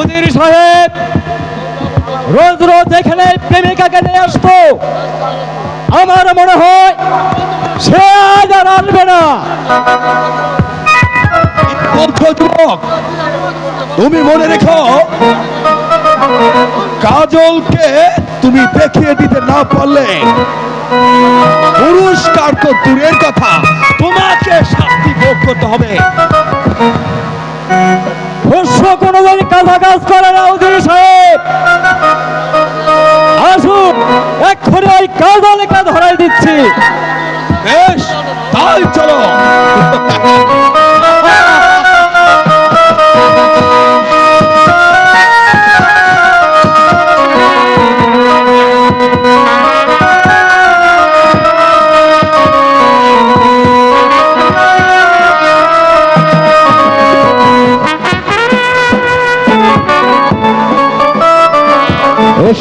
উজির সাহেব, রোজ রোজ এখানে প্রেমিকাকে নিয়ে আসতো। আমার মনে হয় সে আজ আর আসবে না। তুমি মনে রেখো, কাজলকে তুমি দেখিয়ে দিতে না পারলে পুরস্কার তো দূরের কথা, তোমাকে শাস্তি ভোগ করতে হবে। শস্য কোনোদিন কাজা কাজ করে না, উজির সাহেব। আসুন, এক্ষুনি ওই কাজলকে ধরাই দিচ্ছি। বেশ, তাই চলো।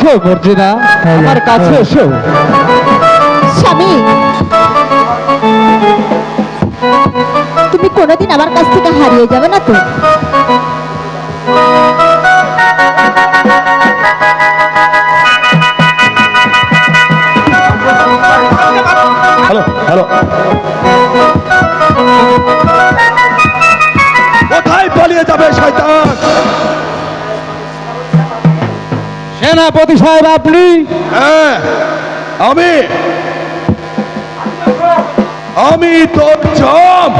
এসো মর্জিনা। আমার কাছে এসো। স্বামী তুমি কোনোদিন আমার কাছ থেকে হারিয়ে যাবে না তো? Hello hello. কোথায় পালিয়ে যাবে শয়তান? সেনাপতি সাহেব আপনি? হ্যাঁ আমি আমি তোর জম।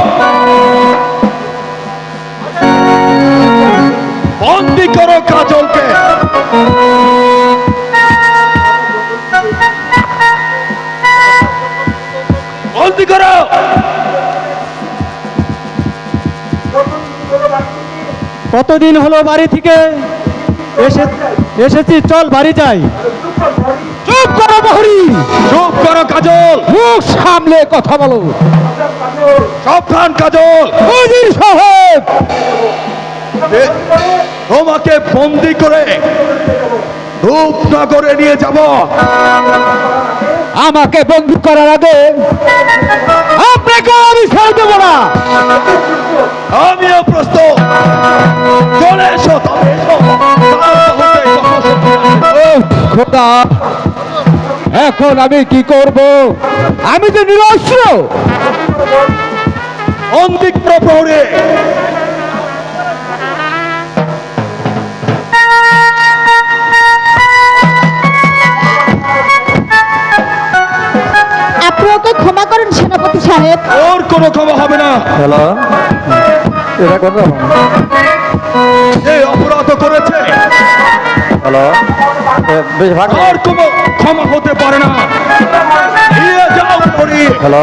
বন্দি করো কাজলকে। বন্দি করো। কতদিন হলো বাড়ি থেকে? এসে এসেছি চল বাড়ি যাই। চুপ করো বহরি। চুপ করো কাজল। মুখ সামলে কথা বলো। সাবধান কাজল। উজির সাহেব। তোমাকে বন্দি করে রূপনগরে নিয়ে যাব। আমাকে বন্ধু করার আগে আপনাকে আমি ছেড়ে দেবো না। আমিও প্রস্তুত। চলে এসো খোদা। এখন আমি কি করব? আমি তো নিরস্ত্র। অন্তিক প্রহরে। ওকে ক্ষমা করুন সেনাপতি সাহেব। ওর কোনো ক্ষমা হবে না। হ্যালো? এটা কোন যে অপরাধ করেছে। হ্যালো? বেশ ভালো আর কোনো ক্ষমা হতে পারে না। নিয়ে যাও পরি হ্যালো?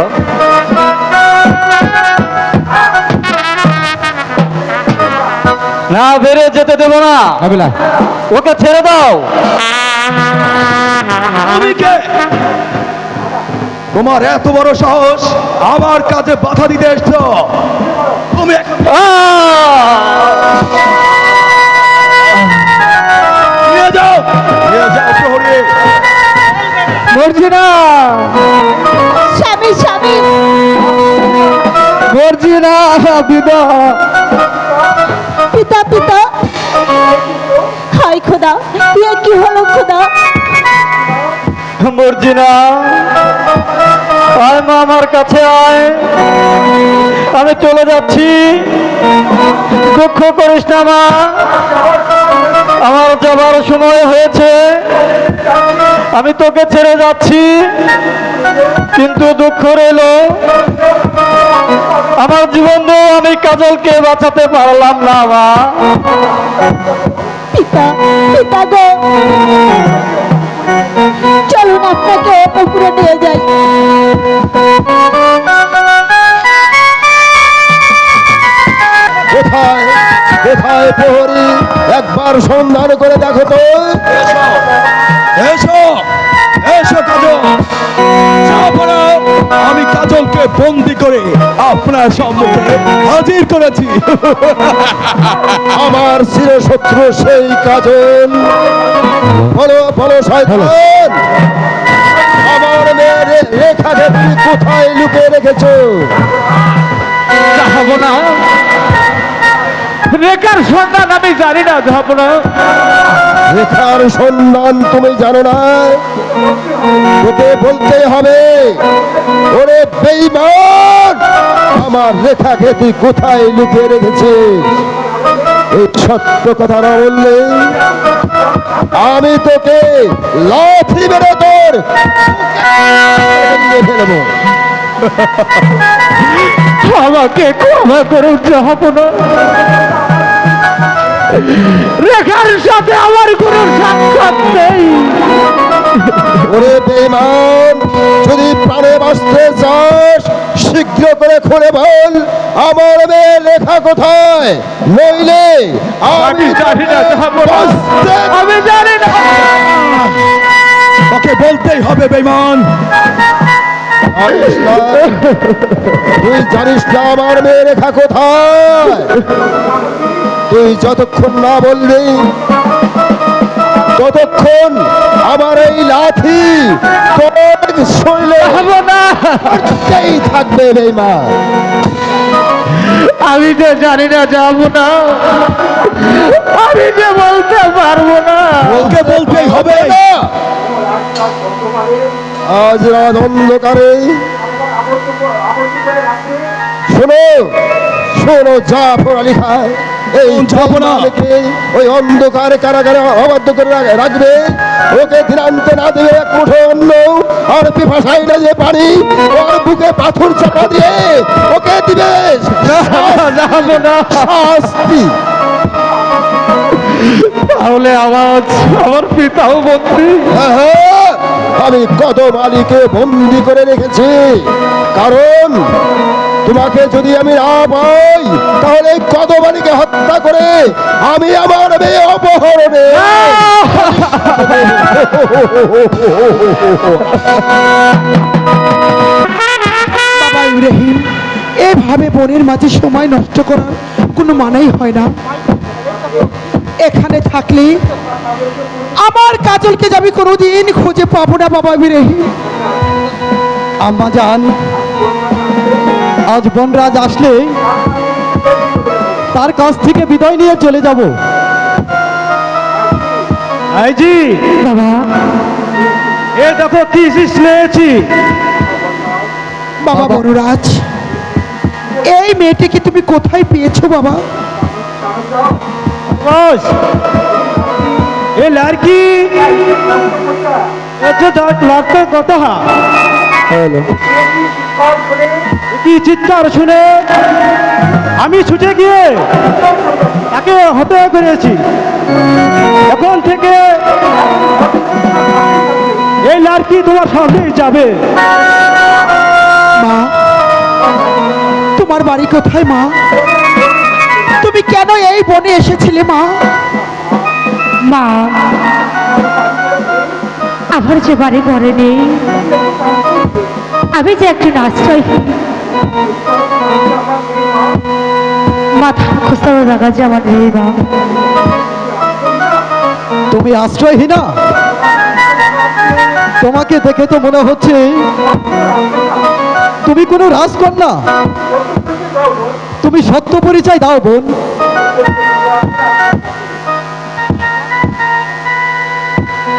না বেড়ে যেতে দেবো না। ওকে ছেড়ে দাও। তুমি কে? তোমার এত বড় সাহস আমার কাজে বাধা দিতে এসছো। তুমি এখন যাও যাও প্রহরী মর্জিনা! স্বামী স্বামী। মর্জিনা বিদা পিতা পিতা। হাই খোদা ইয়ে কি হলো খোদা? মর্জিনা আয় মা আমার কাছে আয়। আমি চলে যাচ্ছি। দুঃখ করিস না মা। আমার যাবার সময় হয়েছে। আমি তোকে ছেড়ে যাচ্ছি। কিন্তু দুঃখ রইল। আমার জীবন দিয়ে আমি কাজলকে বাঁচাতে পারলাম না মা। পিতা পিতা গো। চলুন আপনাকে পুকুরে নিয়ে যাই। কোথায়? কোথায় প্রহরী? একবার সন্ধান করে দেখো তো। এসো। এসো। কাজল। যা বলো, আমি কাজলকে বন্দি করে আপনার সম্মুখে হাজির করেছি। আমার চিরশত্রু সেই কাজল। বলো বলো শয়তান। আমার মেয়ের রেখাকে তুমি কোথায় লুকিয়ে রেখেছো? চাহাবো না। রেখার সন্তান আমি জানি না ঝাপনা রেখার সন্ধান তুমি জানো না। তোকে বলতে হবে, ওরে বেইমান, আমার রেখাকে তুই কোথায় লুকিয়ে রেখেছিস? এই সত্য কথা না বললে আমি তোকে লাথি মেরে তোর আমাকে ক্ষমা করুন ঝাপনা রেখার সাথে আমার কোনো সাক্ষাৎ নেই। ওরে বেমান যদি প্রাণে বাঁচতে চাস শীঘ্র করে খুলে বল আমার মেয়ে লেখা কোথায়? নইলে আমি জানি না আমি জানি না। ওকে বলতেই হবে বেমান তুই জানিস না আমার মেয়ে রেখা কোথায়? তুই যতক্ষণ না বললি ততক্ষণ আমার এই লাঠি শরীরে ঝাপনা হাঁটতেই থাকবে বেমান আমি যে জানি না যাব না আমি যে বলতে পারব না। ওকে বলতেই হবে না। আজ রাত অন্ধকারে। শোনো শোনো জাফর আলী খান। এই কোন জাফর না? ওই অন্ধকারে কারাগারে অবাধ্য করে রাখ- রাখবে। ওকে দিনান্তে না দেবে এক মুঠো অন্ন আর পিপাসাই না যে পানি ওর বুকে পাথর চাপা দিয়ে ওকে দিবে। শাস্তি। তাহলে আওয়াজ আমার পিতাও বন্দি। হ্যাঁ, আমি কত মালিকে বন্দি করে রেখেছি। কারণ তোমাকে যদি আমি না পাই, তাহলে মালিকে হত্যা করে আমি আমার মেয়ে অপহরণে। এভাবে বনের মাঝে সময় নষ্ট করার কোনো মানেই হয় না। এখানে থাকলে আমার কাজলকে যাবি কোনোদিন খুঁজে পাবো না, বাবা ইব্রাহিম। আম্মা যান আজ বনরাজ আসলে তার কাছ থেকে বিদায় নিয়ে চলে যাব। আইজি বাবা। এ দেখো কি জিনিস বাবা বনরাজ এই মেয়েটিকে তুমি কোথায় পেয়েছ বাবা? বস। এ লড়কি এত দশ লাখ কথা হ্যালো কি চিৎকার শুনে আমি ছুটে গিয়ে তাকে হত্যা করেছি। এখন থেকে এই লাড়কি তোমার সঙ্গেই যাবে। মা তোমার বাড়ি কোথায় মা? তুমি কেন এই বনে এসেছিলে মা? মা আমার যে বাড়ি ঘরে নেই আমি যে একজন আশ্রয়হীন। মাথা যে আমার নেই তুমি আশ্রয়হীনা? তোমাকে দেখে তো মনে হচ্ছে তুমি কোনো রাজকন্যা। তুমি সত্য পরিচয় দাও বোন।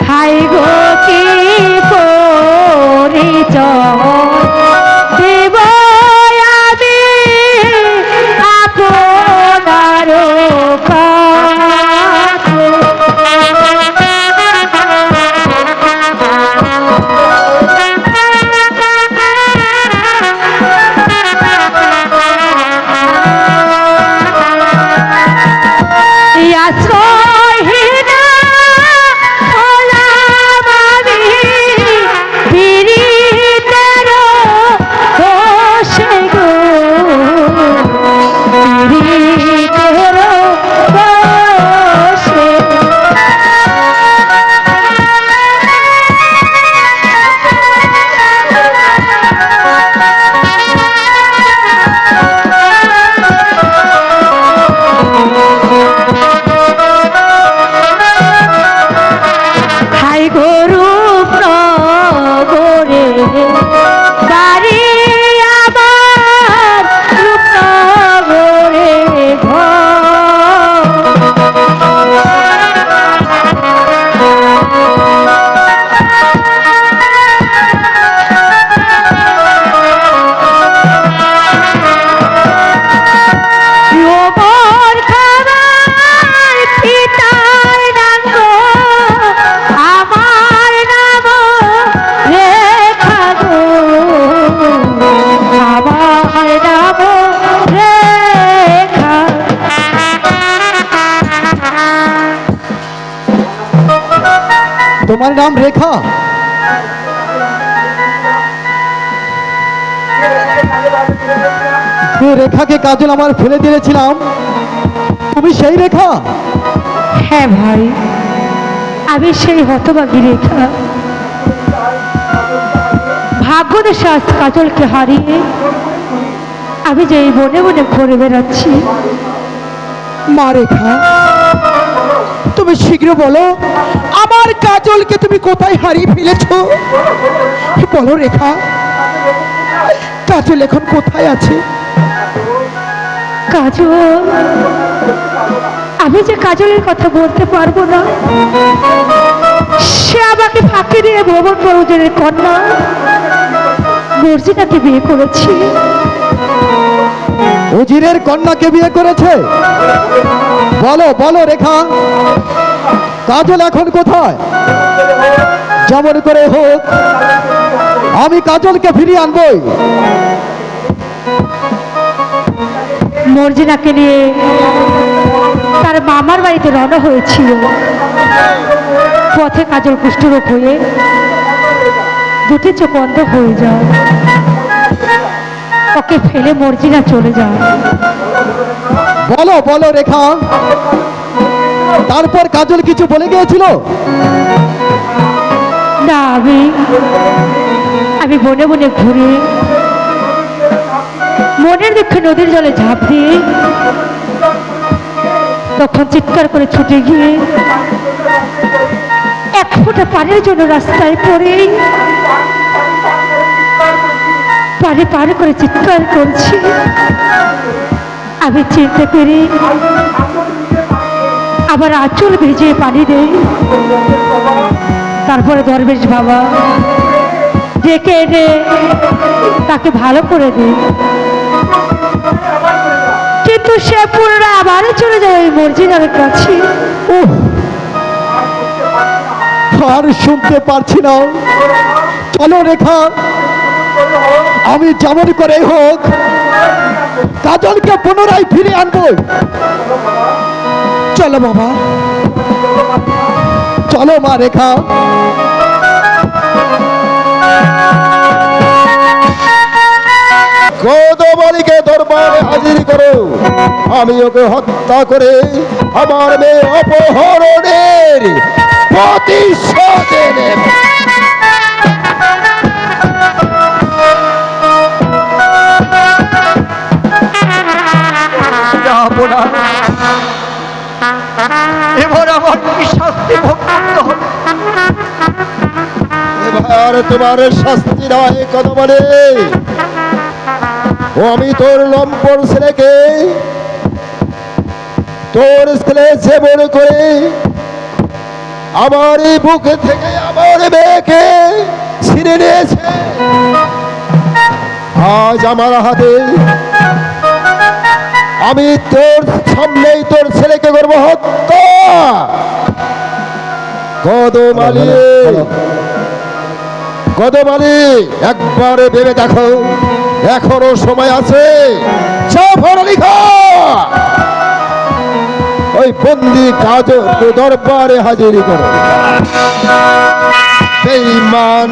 হাই গো কি পরিচয়? তোমার নাম রেখা। যে রেখাকে কাজল আমার ফেলে দিয়েছিলাম। তুমি সেই রেখা? হ্যাঁ ভাই আমি সেই হতবাগী রেখা। ভাগ্যদেশে আজ কাজলকে হারিয়ে আমি যে এই বনে বনে ঘুরে বেড়াচ্ছি। মা রেখা তুমি শীঘ্র বলো, আমার কাজলকে তুমি কোথায় হারিয়ে ফেলেছো? বলো রেখা, কাজল এখন কোথায় আছে? কাজল, আমি যে কাজলের কথা বলতে পারব না, সে আমাকে ফাঁকি দিয়ে ভ্রমণ প্রয়োজনের কন্যা মর্জিনাকে বিয়ে করেছি। উজিরের কন্যাকে বিয়ে করেছে। বলো বলো রেখা, কাজল এখন কোথায়? যেমন করে হোক, আমি কাজলকে ফিরিয়ে আনবই। মর্জিনাকে নিয়ে তার মামার বাড়িতে রওনা হয়েছিল। পথে কাজল কুষ্ঠরোগ হয়ে দুটি চোখ অন্ধ হয়ে যায়। ওকে ফেলে মর্জিনা চলে যায় বলো বলো রেখা। তারপর কাজল কিছু বলে গিয়েছিল? না আমি আমি বনে বনে ঘুরে মনের দুঃখে নদীর জলে ঝাঁপ দিয়ে তখন চিৎকার করে ছুটে গিয়ে এক ফোঁটা পানির জন্য রাস্তায় পড়ে পানি পার করে চিৎকার করছি। আমি চিনতে পেরে আবার আঁচল ভিজিয়ে পানি দেই। তারপরে দরবেশ বাবা ডেকে এনে তাকে ভালো করে দিই। কিন্তু সে পুনরায় আবারও চলে যায় ওই মর্জিনার কাছে। উহ, আর শুনতে পারছি না। চলো রেখা। আমি যেমন করে হোক, কাজলকে পুনরায় ফিরে আনব। চলো বাবা, চলো মা রেখা। কদমালিকে দরবারে হাজির করো। আমি ওকে হত্যা করে আমার মেয়ে অপহরণের প্রতিশোধ এবার তোমার শাস্তি নয় কদমালে ও, আমি তোর লম্পর ছেলেকে তোর ছেলে যেমন করে আমার বুক থেকে আমার মেয়েকে ছিঁড়ে নিয়েছে। আজ আমার হাতে আমি তোর সামনেই তোর ছেলেকে করব হত্যা। কদম আলী। কদমালি একবারে ভেবে দেখো এখনও সময় আছে। ওই বন্দি কাজ দরবারে হাজির করো। বেঈমান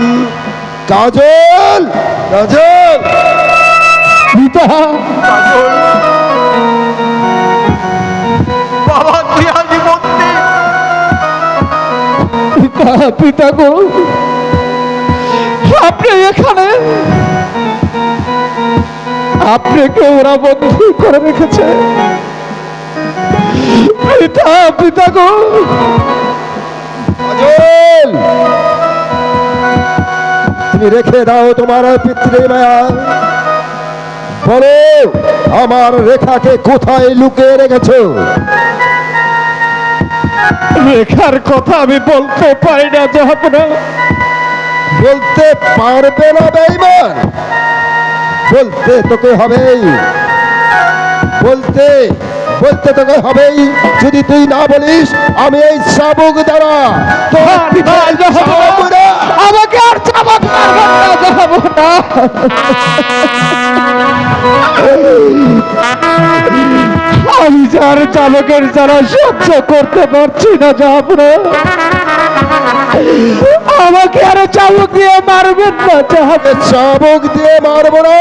কাজল কাজল। পিতা বাবা পিতা গো, আপনি এখানে। আপনাকে ওরা বন্ধু করে রেখেছে। পিতা পিতা গো। তুমি রেখে দাও তোমার পিতৃ মায়া। বলো, আমার রেখাকে কোথায় লুকিয়ে রেখেছো? রেখার কথা আমি বলতে পারি না যাহাপনা বলতে পারবে না বেইমান। বলতে তোকে হবেই। বলতে বলতে তোকে হবেই। যদি তুই না বলিস আমি এই চাবুক দ্বারা আমাকে আর চাবাক মারবেন না যাব না। আমি যার চালকের যারা সহ্য করতে পারছি না যাবরা আমাকে আরও চালক দিয়ে মারবেন না যাবরা চাবুক দিয়ে মারবো না।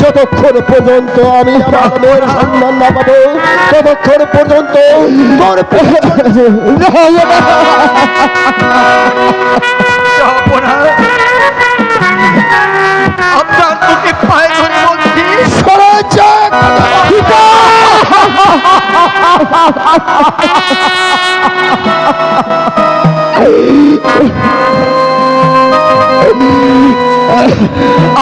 যতক্ষণ পর্যন্ত আমি আমার মেয়ের সন্ধান না পাবো ততক্ষণ পর্যন্ত তোর আপনার তোকে পায়ে ধরে বলছি সরে যাক।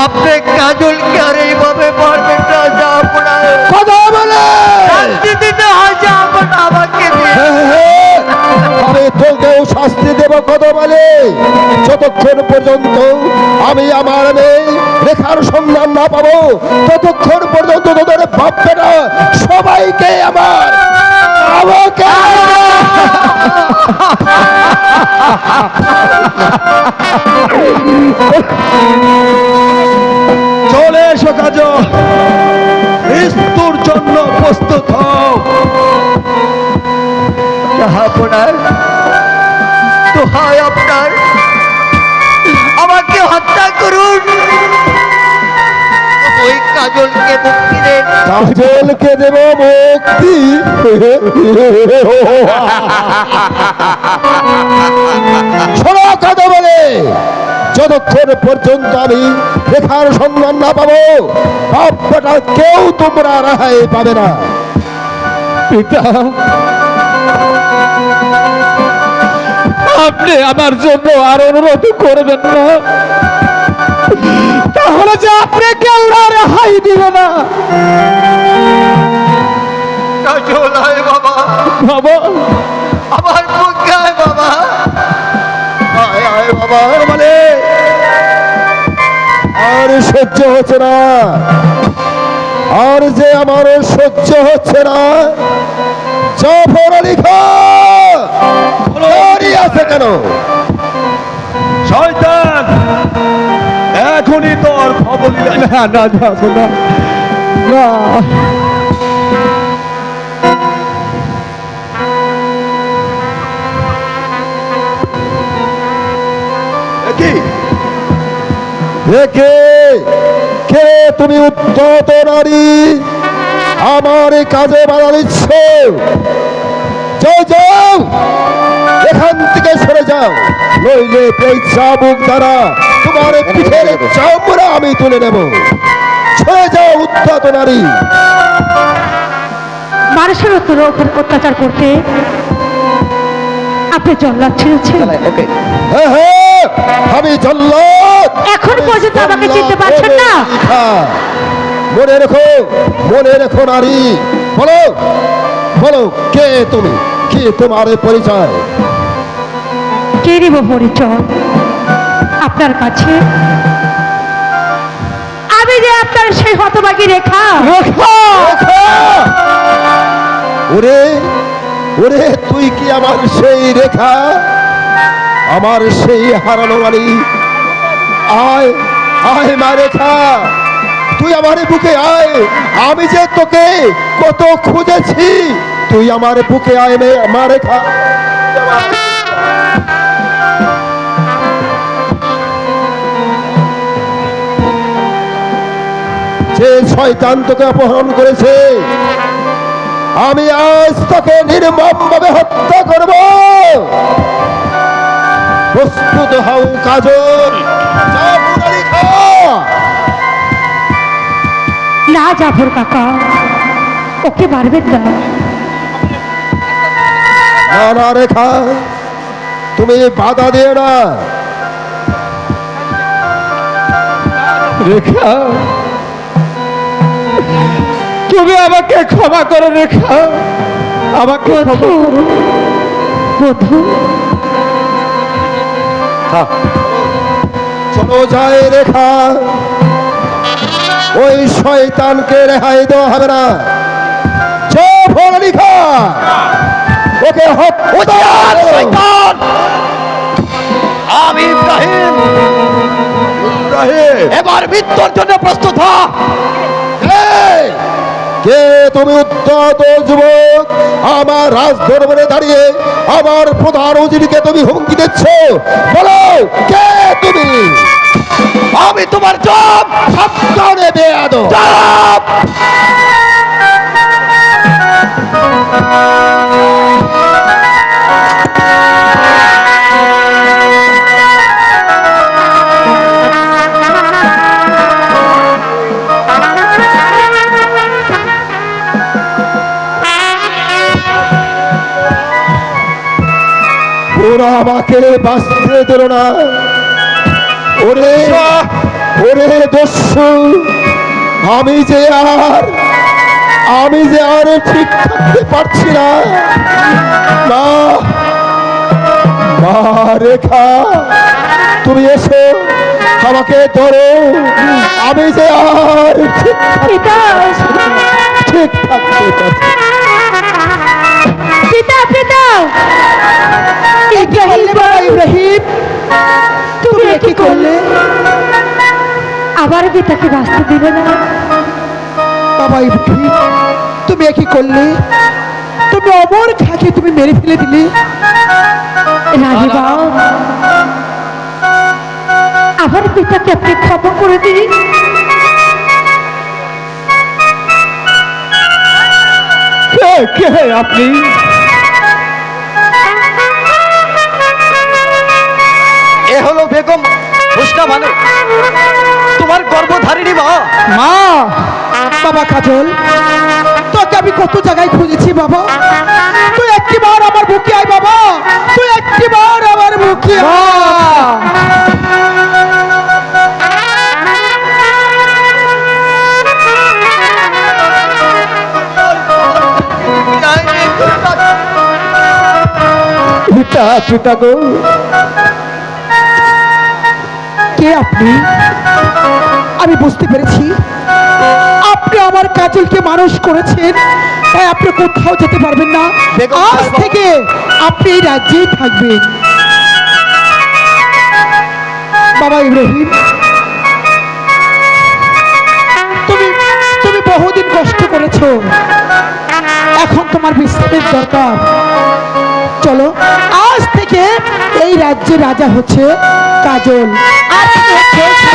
আপনি কাজলকে আর এইভাবে পারবেন না যা আপনার। কথা বলে। দিতে হয় যা আপনার আমাকে। হ্যাঁ, হ্যাঁ, আমি শাস্তি দেব কত বলে যতক্ষণ পর্যন্ত আমি আমার মেয়ে রেখার সন্ধান না পাবো, ততক্ষণ পর্যন্ত তোদের ভাববে না, সবাইকে আমার। চলে এসো কাজ মৃত্যুর দেন কাজলকে দেব মুক্তি। শোনো কথা বলে। যতক্ষণ পর্যন্ত আমি রেখার সন্ধান না পাবো বাপ্পাটা কেউ তোমরা রেহাই পাবে না। পিতা, আপনি আমার জন্য আর অনুরোধ করবেন না। তাহলে যে আপনি কেউ আর রেহাই দিবে না। বাবা আমার মুখে বাবা। আয় আয় বাবা মানে। আর সহ্য হচ্ছে না। আর যে আমার সহ্য হচ্ছে না জাফর আলী খান আছে কেন? শয়তান এখনই তোর খবর না না না। না। কে? কে তুমি উদ্ধত নারী? আমার এই কাজে বাধা দিচ্ছ। যাও যাও। এখান থেকে সরে যাও। নইলে এই চাবুক দ্বারা তোমার পিঠের চামড়া আমি তুলে নেব। সরে যাও উদ্ধত নারী। মানুষের উপর অত্যাচার করতে আপনি জল্লাদ ছেড়েছেন? হ্যাঁ হ্যাঁ। আমি জল্লাদ এখন পর্যন্ত আমাকে চিনতে পারছেন না? হ্যাঁ, মনে রেখো মনে রেখো নারী। বলো বলো কে তুমি? কি তোমার পরিচয়? কে নিব পরিচয়? আপনার কাছে? আমি যে আপনার সেই হতবাগী রেখা! ওরে ওরে তুই কি আমার সেই রেখা? আমার সেই হারানো বাড়ি আয় আয় মা রেখা তুই আমার বুকে আয়। আমি যে তোকে কত খুঁজেছি, তুই আমার বুকে আয় মে মা রেখা যে শয়তান তোকে অপহরণ করেছে, আমি আজ তোকে নির্মম ভাবে হত্যা করব। প্রস্তুত হও কাজল। না জাফর কাকা ওকে মারবেন না। না না রেখা তুমি বাধা দিও না। রেখা তুমি আমাকে ক্ষমা করো রেখা। আমাকে ক্ষমা বধু বধু চলো যায় রেখা। ওই শয়তানকে রেহাই দেওয়া হবে না। খান ওকে শয়তান! আমি ইব্রাহিম। ইব্রাহিম। এবার মৃত্যুর জন্য প্রস্তুত হ। কে তুমি উদ্যত যুবক, আমার রাজ দরবারে দাঁড়িয়ে আমার প্রধান উজিরকে তুমি হুমকি দিচ্ছ, বলো কে তুমি? আমি তোমার জব সাবধানে বেয়াদ ওরা আমাকে বাঁচতে দিল না। ওরে ওরে দস্যু, আমি যে আর, আমি যে আর ঠিক থাকতে পারছি না। রেখা, তুমি এসো, আমাকে ধরো। আমি যে আর ঠিক থাকতে পারছি না। পিতা পিতা এ কি করলে বাবা ইব্রাহিম তুমি কি করলে? আবার পিতাকে বাঁচতে দিলে না? বাবা ইব্রাহিম তুমি কি করলে? তুমি অমর খাকে তুমি মেরে ফেলে দিলে। রানীবা আমার পিতাকে আপনি ক্ষমা করে দিন। কে কে আপনি? এ হলো বেগম হুসনা মানে তোমার গর্ভধারিণী মা। মা বাবা কাজল তোকে আমি কত জায়গায় খুঁজেছি বাবা? তুই একটিবার আমার বুকে আয় বাবা। তুই একটিবার আমার বুকে আয়। পিতা পিতা গো কে আপনি? আমি বুঝতে পেরেছি। আপনি আমার কাজলকে মানুষ করেছেন তাই আপনি কোথাও যেতে পারবেন না। আজ থেকে আপনি এই রাজ্যেই থাকবেন। বাবা ইব্রাহিম তুমি তুমি বহুদিন কষ্ট করেছ। এখন তোমার বিশ্রামের দরকার। চলো আজ থেকে এই রাজ্যে রাজা হচ্ছে কাজল। আর হচ্ছে